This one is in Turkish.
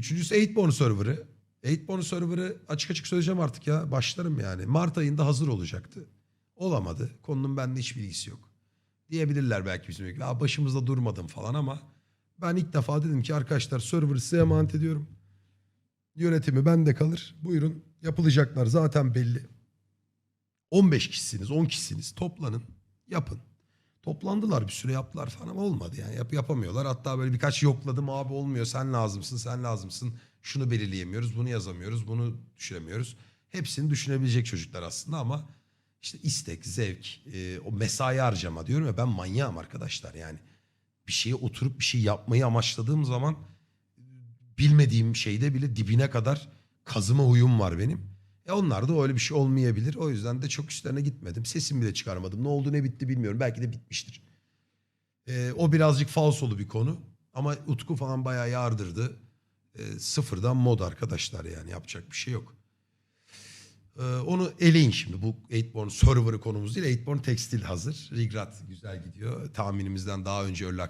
Üçüncüsü 8born server'ı. 8born server'ı açık açık söyleyeceğim artık ya. Başlarım yani. Mart ayında hazır olacaktı. Olamadı. Konunun bende hiç bilgisi yok. Diyebilirler belki bizim ülke. "Aa, başımızda durmadım falan ama ben ilk defa dedim ki arkadaşlar server'ı size emanet ediyorum. Yönetimi bende kalır. Buyurun yapılacaklar zaten belli. 15 kişisiniz, 10 kişisiniz. Toplanın, yapın. Toplandılar bir süre yaptılar falan ama olmadı yani. Yap, yapamıyorlar. Hatta böyle birkaç yokladım abi olmuyor. Sen lazımsın, sen lazımsın. Şunu belirleyemiyoruz, bunu yazamıyoruz, bunu düşünemiyoruz. Hepsini düşünebilecek çocuklar aslında ama işte istek, zevk, e, o mesai harcama diyorum ya ben manyağım arkadaşlar yani. Bir şeye oturup bir şey yapmayı amaçladığım zaman bilmediğim şeyde bile dibine kadar kazıma huyum var benim. E onlar da öyle bir şey olmayabilir. O yüzden de çok üstlerine gitmedim. Sesimi bile çıkarmadım. Ne oldu ne bitti bilmiyorum. Belki de bitmiştir. E, o birazcık falsolu bir konu. Ama Utku falan bayağı yardırdı. E, sıfırdan mod arkadaşlar yani yapacak bir şey yok. E, onu eleyin şimdi. Bu 8born server'ı konumuz değil. 8born tekstil hazır. Rigrat güzel gidiyor. Tahminimizden daha önce Access